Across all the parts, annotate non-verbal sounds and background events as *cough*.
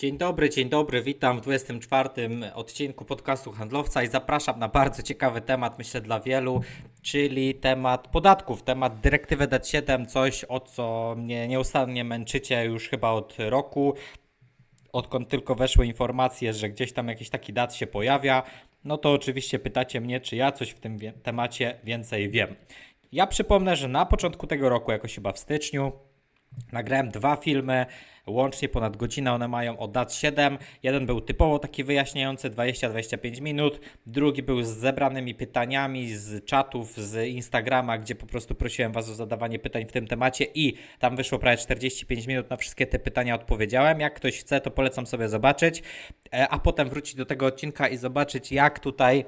Dzień dobry, dzień dobry, witam w 24 odcinku podcastu Handlowca i zapraszam na bardzo ciekawy temat, myślę dla wielu, czyli temat podatków, temat dyrektywy DAT7, coś o co mnie nieustannie męczycie już chyba od roku, odkąd tylko weszły informacje, że gdzieś tam jakiś taki dat się pojawia, no to oczywiście pytacie mnie, czy ja coś w tym temacie więcej wiem. Ja przypomnę, że na początku tego roku, jakoś chyba w styczniu, Nagrałem dwa filmy, łącznie ponad godzinę one mają o DAT 7. Jeden był typowo taki wyjaśniający, 20-25 minut. Drugi był z zebranymi pytaniami z czatów, z Instagrama, gdzie po prostu prosiłem Was o zadawanie pytań w tym temacie i tam wyszło prawie 45 minut. Na wszystkie te pytania odpowiedziałem. Jak ktoś chce, to polecam sobie zobaczyć, E, a potem wrócić do tego odcinka i zobaczyć, jak tutaj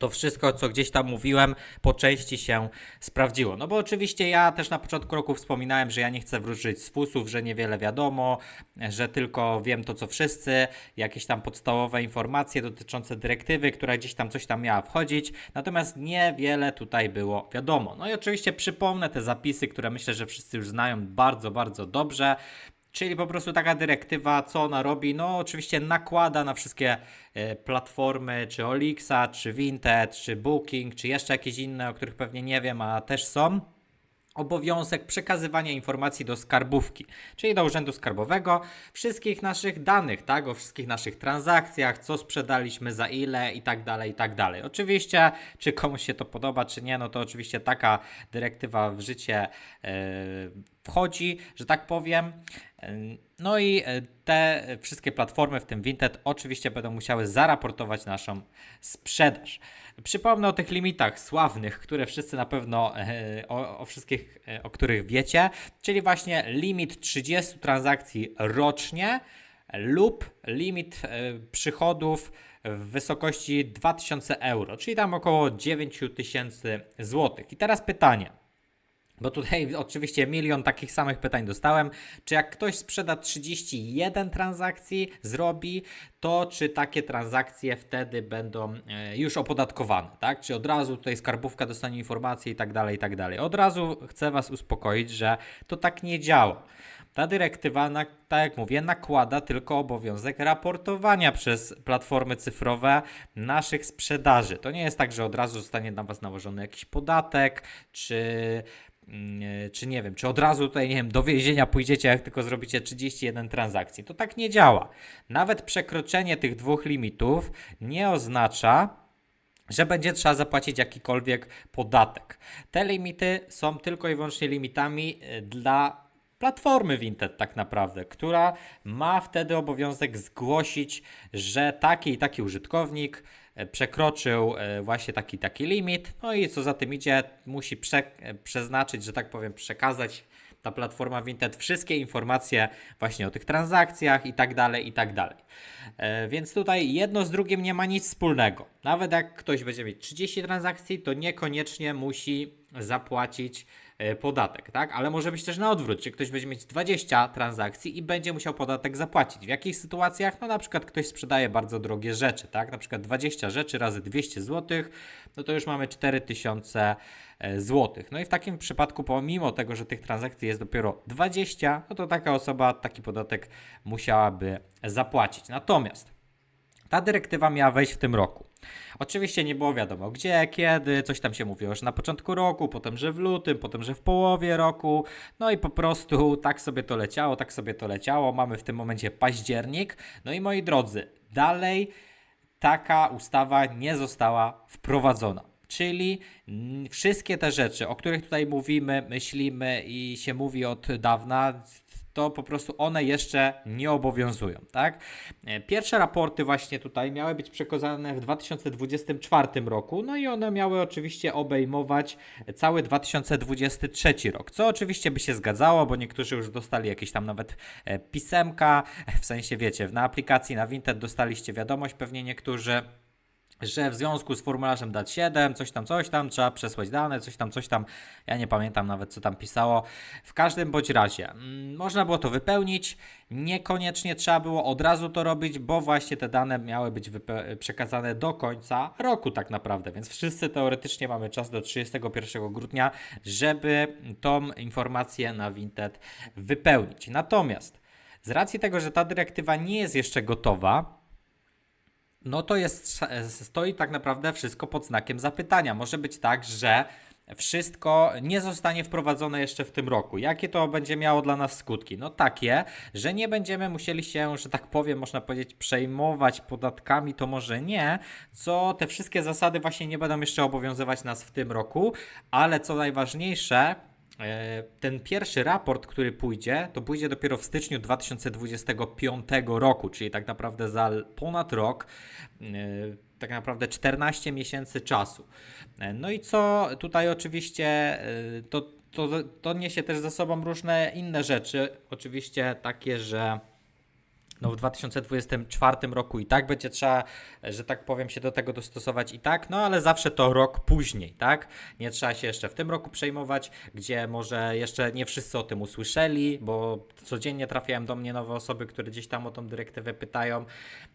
to wszystko, co gdzieś tam mówiłem, po części się sprawdziło. No bo oczywiście ja też na początku roku wspominałem, że ja nie chcę wróżyć z fusów, że niewiele wiadomo, że tylko wiem to, co wszyscy, jakieś tam podstawowe informacje dotyczące dyrektywy, która gdzieś tam coś tam miała wchodzić, natomiast niewiele tutaj było wiadomo. No i oczywiście przypomnę te zapisy, które myślę, że wszyscy już znają bardzo, bardzo dobrze. Czyli po prostu taka dyrektywa, co ona robi? No, oczywiście nakłada na wszystkie e, platformy, czy Olixa, czy Vinted, czy Booking, czy jeszcze jakieś inne, o których pewnie nie wiem, a też są obowiązek przekazywania informacji do skarbówki, czyli do Urzędu Skarbowego, wszystkich naszych danych, tak, o wszystkich naszych transakcjach, co sprzedaliśmy, za ile i tak dalej, i tak dalej. Oczywiście, czy komuś się to podoba, czy nie, no to oczywiście taka dyrektywa w życie e, wchodzi, że tak powiem. E, No i e, te wszystkie platformy, w tym Vinted, oczywiście będą musiały zaraportować naszą sprzedaż. Przypomnę o tych limitach sławnych, które wszyscy na pewno e, o, o wszystkich, e, o których wiecie, czyli właśnie limit 30 transakcji rocznie lub limit e, przychodów w wysokości 2000 euro, czyli tam około 9000 złotych. I teraz pytanie. Bo tutaj *laughs* oczywiście milion takich samych pytań dostałem. Czy jak ktoś sprzeda 31 transakcji, zrobi, to czy takie transakcje wtedy będą e, już opodatkowane, tak? Czy od razu tutaj skarbówka dostanie informacje i tak dalej, i tak dalej. Od razu chcę Was uspokoić, że to tak nie działa. Ta dyrektywa, tak jak mówię, nakłada tylko obowiązek raportowania przez platformy cyfrowe naszych sprzedaży. To nie jest tak, że od razu zostanie na Was nałożony jakiś podatek, czy czy nie wiem, czy od razu tutaj, nie wiem, do więzienia pójdziecie, jak tylko zrobicie 31 transakcji. To tak nie działa. Nawet przekroczenie tych dwóch limitów nie oznacza, że będzie trzeba zapłacić jakikolwiek podatek. Te limity są tylko i wyłącznie limitami y, dla platformy Vinted tak naprawdę, która ma wtedy obowiązek zgłosić, że taki i taki użytkownik e, przekroczył e, właśnie taki taki limit, no i co za tym idzie, musi prze, e, przeznaczyć, że tak powiem, przekazać ta platforma Vinted wszystkie informacje właśnie o tych transakcjach i tak dalej, i tak dalej. E, Więc tutaj jedno z drugim nie ma nic wspólnego. Nawet jak ktoś będzie mieć 30 transakcji, to niekoniecznie musi zapłacić e, podatek, tak? Ale może być też na odwrót, czy ktoś będzie mieć 20 transakcji i będzie musiał podatek zapłacić. W jakich sytuacjach? No na przykład ktoś sprzedaje bardzo drogie rzeczy, tak? Na przykład 20 rzeczy razy 200 zł, no to już mamy 4000 zł. No i w takim przypadku, pomimo tego, że tych transakcji jest dopiero 20, no to taka osoba taki podatek musiałaby zapłacić. Natomiast ta dyrektywa miała wejść w tym roku. Oczywiście nie było wiadomo gdzie, kiedy, coś tam się mówiło, że na początku roku, potem, że w lutym, potem, że w połowie roku. No i po prostu tak sobie to leciało, tak sobie to leciało. Mamy w tym momencie październik. No i moi drodzy, dalej taka ustawa nie została wprowadzona. Czyli wszystkie te rzeczy, o których tutaj mówimy, myślimy i się mówi od dawna, to po prostu one jeszcze nie obowiązują, tak? E, Pierwsze raporty właśnie tutaj miały być przekazane w 2024 roku, no i one miały oczywiście obejmować cały 2023 rok, co oczywiście by się zgadzało, bo niektórzy już dostali jakieś tam nawet e, pisemka, w sensie wiecie, na aplikacji na Vinted dostaliście wiadomość, pewnie niektórzy, że w związku z formularzem DAT7, coś tam, coś tam, trzeba przesłać dane, coś tam, coś tam, ja nie pamiętam nawet co tam pisało. W każdym bądź razie, mm, można było to wypełnić, niekoniecznie trzeba było od razu to robić, bo właśnie te dane miały być przekazane do końca roku tak naprawdę, więc wszyscy teoretycznie mamy czas do 31 grudnia, żeby tą informację na Vinted wypełnić. Natomiast Z racji tego, że ta dyrektywa nie jest jeszcze gotowa, no to jest, stoi tak naprawdę wszystko pod znakiem zapytania. Może być tak, że wszystko nie zostanie wprowadzone jeszcze w tym roku. Jakie to będzie miało dla nas skutki? No takie, że nie będziemy musieli się, że tak powiem, można powiedzieć, przejmować podatkami, to może nie, co te wszystkie zasady właśnie nie będą jeszcze obowiązywać nas w tym roku, ale co najważniejsze, ten pierwszy raport, który pójdzie, to pójdzie dopiero w styczniu 2025 roku, czyli tak naprawdę za ponad rok, e, tak naprawdę 14 miesięcy czasu. E, No i co tutaj oczywiście e, to, to, to niesie też ze sobą różne inne rzeczy. Oczywiście takie, że no w 2024 roku i tak będzie trzeba, że tak powiem, się do tego dostosować i tak, no ale zawsze to rok później, tak? Nie trzeba się jeszcze w tym roku przejmować, gdzie może jeszcze nie wszyscy o tym usłyszeli, bo codziennie trafiają do mnie nowe osoby, które gdzieś tam o tą dyrektywę pytają.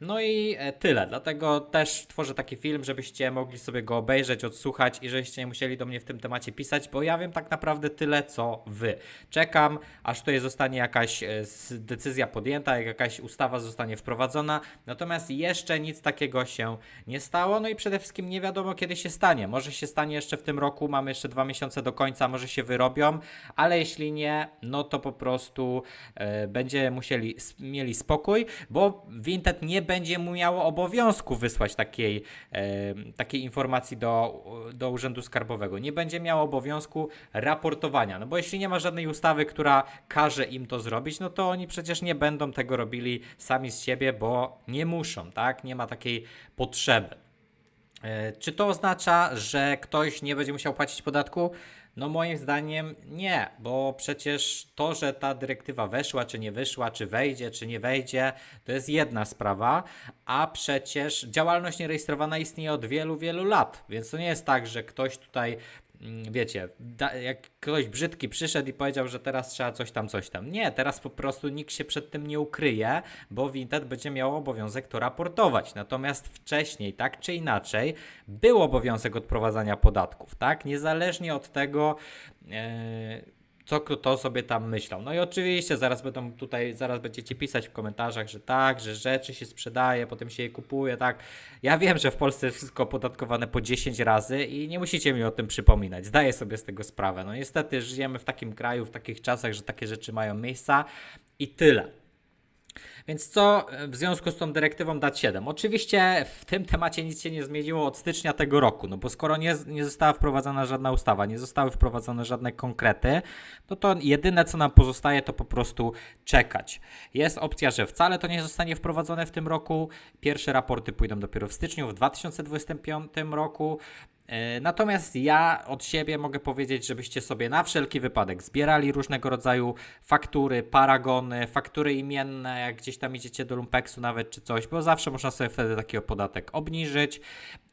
No i e, tyle. Dlatego też tworzę taki film, żebyście mogli sobie go obejrzeć, odsłuchać i żebyście nie musieli do mnie w tym temacie pisać, bo ja wiem tak naprawdę tyle, co wy. Czekam, aż tutaj zostanie jakaś e, decyzja podjęta, jak jakaś ustawa zostanie wprowadzona. Natomiast jeszcze nic takiego się nie stało. No i przede wszystkim nie wiadomo, kiedy się stanie. Może się stanie jeszcze w tym roku, mamy jeszcze dwa miesiące do końca, może się wyrobią, ale jeśli nie, no to po prostu e, będzie musieli mieli spokój, bo Vinted nie będzie mu miało obowiązku wysłać takiej, e, takiej informacji do, do Urzędu Skarbowego. Nie będzie miało obowiązku raportowania. No bo jeśli nie ma żadnej ustawy, która każe im to zrobić, no to oni przecież nie będą tego robili sami z siebie, bo nie muszą, tak? Nie ma takiej potrzeby. E, Czy to oznacza, że ktoś nie będzie musiał płacić podatku? No moim zdaniem nie, bo przecież to, że ta dyrektywa weszła, czy nie wyszła, czy wejdzie, czy nie wejdzie, to jest jedna sprawa, a przecież działalność nierejestrowana istnieje od wielu, wielu lat, więc to nie jest tak, że ktoś tutaj wiecie, da, jak ktoś brzydki przyszedł i powiedział, że teraz trzeba coś tam, coś tam. Nie, teraz po prostu nikt się przed tym nie ukryje, bo Vinted będzie miał obowiązek to raportować. Natomiast wcześniej, tak czy inaczej, był obowiązek odprowadzania podatków, tak? Niezależnie od tego, e, co kto sobie tam myślał. No i oczywiście zaraz będą tutaj, zaraz będziecie pisać w komentarzach, że tak, że rzeczy się sprzedaje, potem się je kupuje, tak. Ja wiem, że w Polsce jest wszystko opodatkowane po 10 razy i nie musicie mi o tym przypominać. Zdaję sobie z tego sprawę. No niestety żyjemy w takim kraju, w takich czasach, że takie rzeczy mają miejsca i tyle. Więc co w związku z tą dyrektywą DAT 7? Oczywiście w tym temacie nic się nie zmieniło od stycznia tego roku, no bo skoro nie, nie została wprowadzona żadna ustawa, nie zostały wprowadzone żadne konkrety, no to jedyne co nam pozostaje to po prostu czekać. Jest opcja, że wcale to nie zostanie wprowadzone w tym roku. Pierwsze raporty pójdą dopiero w styczniu w 2025 roku. E, Natomiast ja od siebie mogę powiedzieć, żebyście sobie na wszelki wypadek zbierali różnego rodzaju faktury, paragony, faktury imienne, jak gdzieś tam idziecie do Lumpeksu nawet czy coś, bo zawsze można sobie wtedy taki podatek obniżyć.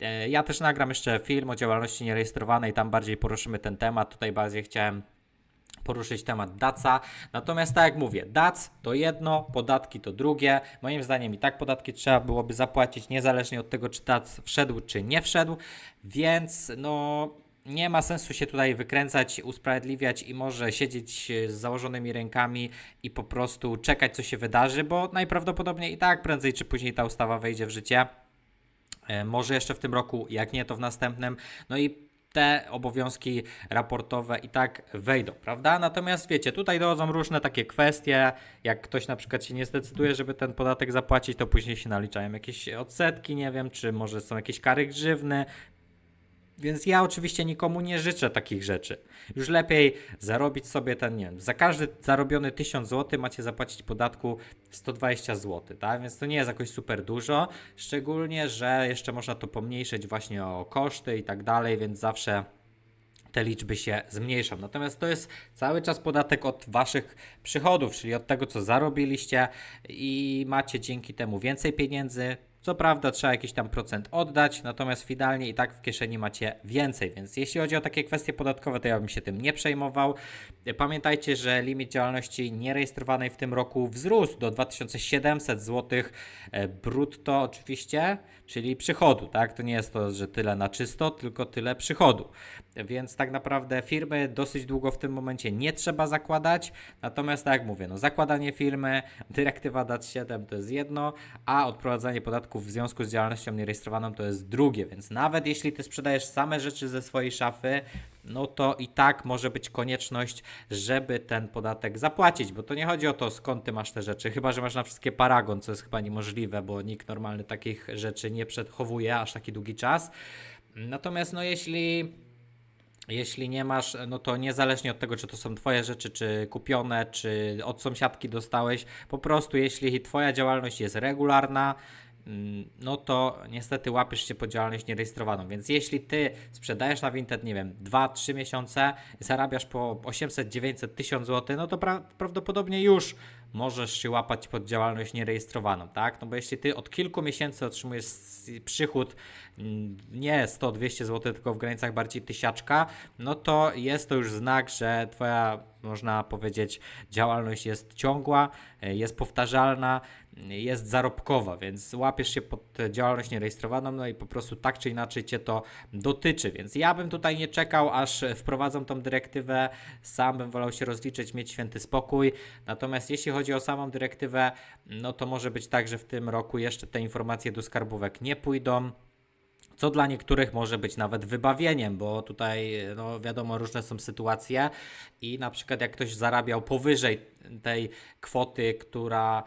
E, Ja też nagram jeszcze film o działalności nierejestrowanej, tam bardziej poruszymy ten temat. Tutaj bardziej chciałem poruszyć temat DACA. Natomiast tak jak mówię, DAC to jedno, podatki to drugie. Moim zdaniem i tak podatki trzeba byłoby zapłacić niezależnie od tego, czy DAC wszedł, czy nie wszedł, więc no nie ma sensu się tutaj wykręcać, usprawiedliwiać i może siedzieć z założonymi rękami i po prostu czekać, co się wydarzy, bo najprawdopodobniej i tak prędzej czy później ta ustawa wejdzie w życie. E, Może jeszcze w tym roku, jak nie, to w następnym. No i te obowiązki raportowe i tak wejdą, prawda? Natomiast wiecie, tutaj dochodzą różne takie kwestie. Jak ktoś na przykład się nie zdecyduje, żeby ten podatek zapłacić, to później się naliczają jakieś odsetki, nie wiem, czy może są jakieś kary grzywny. Więc ja oczywiście nikomu nie życzę takich rzeczy. Już lepiej zarobić sobie ten, nie wiem, za każdy zarobiony 1000 zł macie zapłacić podatku 120 zł, tak? Więc to nie jest jakoś super dużo, szczególnie, że jeszcze można to pomniejszyć właśnie o koszty i tak dalej, więc zawsze te liczby się zmniejszą. Natomiast to jest cały czas podatek od waszych przychodów, czyli od tego, co zarobiliście i macie dzięki temu więcej pieniędzy, Co prawda trzeba jakiś tam procent oddać, natomiast finalnie i tak w kieszeni macie więcej, więc jeśli chodzi o takie kwestie podatkowe, to ja bym się tym nie przejmował. Pamiętajcie, że limit działalności nierejestrowanej w tym roku wzrósł do 2700 zł e, brutto oczywiście, czyli przychodu, tak? To nie jest to, że tyle na czysto, tylko tyle przychodu. Więc tak naprawdę firmy dosyć długo w tym momencie nie trzeba zakładać. Natomiast tak jak mówię, no zakładanie firmy, dyrektywa DAT 7 to jest jedno, a odprowadzanie w związku z działalnością nierejestrowaną to jest drugie. Więc nawet jeśli ty sprzedajesz same rzeczy ze swojej szafy, no to i tak może być konieczność, żeby ten podatek zapłacić, bo to nie chodzi o to, skąd ty masz te rzeczy, chyba że masz na wszystkie paragon, co jest chyba niemożliwe, bo nikt normalny takich rzeczy nie przechowuje aż taki długi czas. Natomiast no jeśli jeśli nie masz, no to niezależnie od tego, czy to są Twoje rzeczy, czy kupione, czy od sąsiadki dostałeś, po prostu jeśli Twoja działalność jest regularna, no to niestety łapiesz się po działalność nierejestrowaną. Więc jeśli Ty sprzedajesz na Vinted, nie wiem, 2-3 miesiące, zarabiasz po 800, 900, 1000 zł, no to pra prawdopodobnie już możesz się łapać pod działalność nierejestrowaną, tak? No bo jeśli ty od kilku miesięcy otrzymujesz przychód mm, nie 100-200 zł, tylko w granicach bardziej tysiaczka, no to jest to już znak, że twoja, można powiedzieć, działalność jest ciągła, e, jest powtarzalna, e, jest zarobkowa, więc łapiesz się pod działalność nierejestrowaną, no i po prostu tak czy inaczej cię to dotyczy, więc ja bym tutaj nie czekał, aż wprowadzą tą dyrektywę, sam bym wolał się rozliczyć, mieć święty spokój, natomiast jeśli chodzi o samą dyrektywę, no to może być tak, że w tym roku jeszcze te informacje do skarbówek nie pójdą, co dla niektórych może być nawet wybawieniem, bo tutaj, no wiadomo, różne są sytuacje i na przykład jak ktoś zarabiał powyżej tej kwoty, która,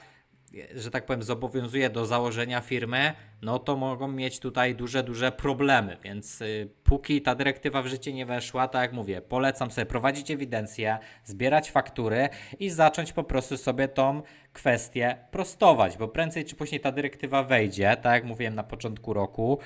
że tak powiem, zobowiązuje do założenia firmy, no to mogą mieć tutaj duże, duże problemy, więc y, póki ta dyrektywa w życie nie weszła, tak jak mówię, polecam sobie prowadzić ewidencję, zbierać faktury i zacząć po prostu sobie tą kwestię prostować, bo prędzej czy później ta dyrektywa wejdzie, tak jak mówiłem na początku roku,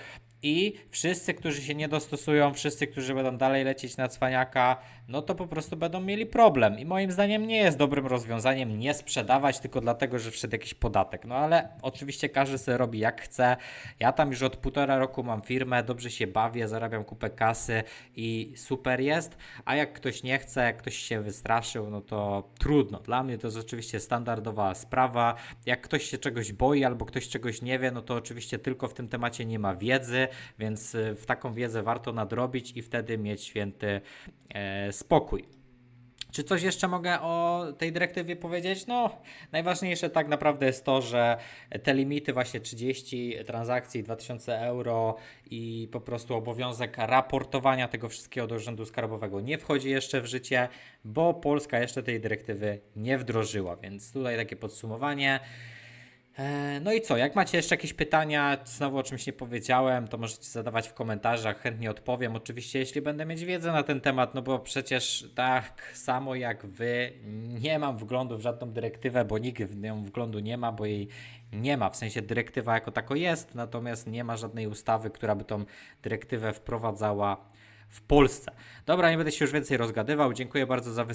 i wszyscy, którzy się nie dostosują, wszyscy, którzy będą dalej lecieć na cwaniaka, no to po prostu będą mieli problem. I moim zdaniem nie jest dobrym rozwiązaniem nie sprzedawać tylko dlatego, że wszedł jakiś podatek. No ale oczywiście każdy sobie robi jak chce. Ja tam już od półtora roku mam firmę, dobrze się bawię, zarabiam kupę kasy i super jest. A jak ktoś nie chce, jak ktoś się wystraszył, no to trudno. Dla mnie to jest oczywiście standardowa sprawa. Jak ktoś się czegoś boi albo ktoś czegoś nie wie, no to oczywiście tylko w tym temacie nie ma wiedzy, więc y, w taką wiedzę warto nadrobić i wtedy mieć święty e, spokój. Czy coś jeszcze mogę o tej dyrektywie powiedzieć? No, najważniejsze tak naprawdę jest to, że te limity, właśnie 30 transakcji, 2000 euro i po prostu obowiązek raportowania tego wszystkiego do Urzędu Skarbowego nie wchodzi jeszcze w życie, bo Polska jeszcze tej dyrektywy nie wdrożyła. Więc tutaj takie podsumowanie. E, No i co, jak macie jeszcze jakieś pytania, znowu o czymś nie powiedziałem, to możecie zadawać w komentarzach, chętnie odpowiem. Oczywiście, jeśli będę mieć wiedzę na ten temat, no bo przecież tak samo jak wy, nie mam wglądu w żadną dyrektywę, bo nikt w nią wglądu nie ma, bo jej nie ma. W sensie dyrektywa jako tako jest, natomiast nie ma żadnej ustawy, która by tą dyrektywę wprowadzała w Polsce. Dobra, nie będę się już więcej rozgadywał. Dziękuję bardzo za,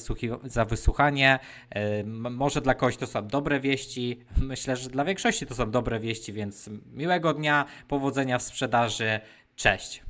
za wysłuchanie. M- może dla kogoś to są dobre wieści. *laughs* Myślę, że dla większości to są dobre wieści, więc miłego dnia, powodzenia w sprzedaży. Cześć.